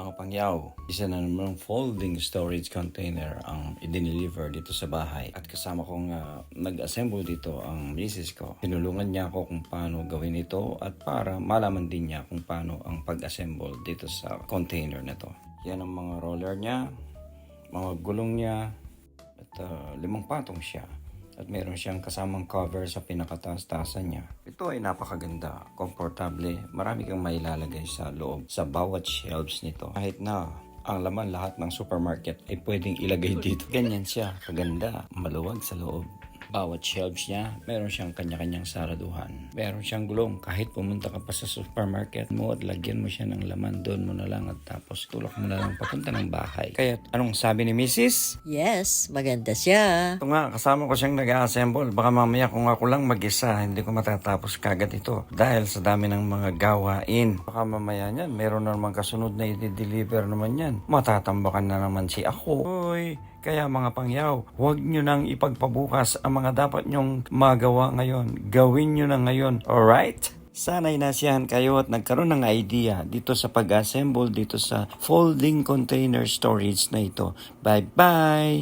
Mga pangyaw, isa na namang folding storage container ang i-deliver dito sa bahay. At kasama kong ah, nag-assemble dito ang misis ko. Tinulungan niya ako kung paano gawin ito at para malaman din niya kung paano ang pag-assemble dito sa container na to. Yan ang mga roller niya, mga gulong niya, at ah, limang patong siya. At meron siyang kasamang cover sa pinakataas-taasan niya. Ito ay napakaganda, komportable. Marami kang mailalagay sa loob, sa bawat shelves nito. Kahit na ang laman lahat ng supermarket ay pwedeng ilagay dito. Ganyan siya, kaganda, maluwag sa loob. Bawat shelves niya, meron siyang kanya-kanyang saraduhan. Meron siyang gulong. Kahit pumunta ka pa sa supermarket mo at lagyan mo siya ng laman, doon mo na lang at tapos tulak mo na lang papunta ng bahay. Kaya anong sabi ni Mrs.? Yes, maganda siya. Ito nga, kasama ko siyang nag-assemble. Baka mamaya kung ako lang mag-isa, hindi ko matatapos kagad ito. Dahil sa dami ng mga gawain. Baka mamaya niyan, meron na naman kasunod na i-deliver naman yan. Matatambakan na naman si ako. Uy, kaya mga pangyaw, huwag nyo nang ipagpabukas ang mga dapat nyong magawa ngayon. Gawin nyo na ngayon, alright? Sana'y nasiyahan kayo at nagkaroon ng idea dito sa pag-assemble dito sa folding container storage na ito. Bye-bye!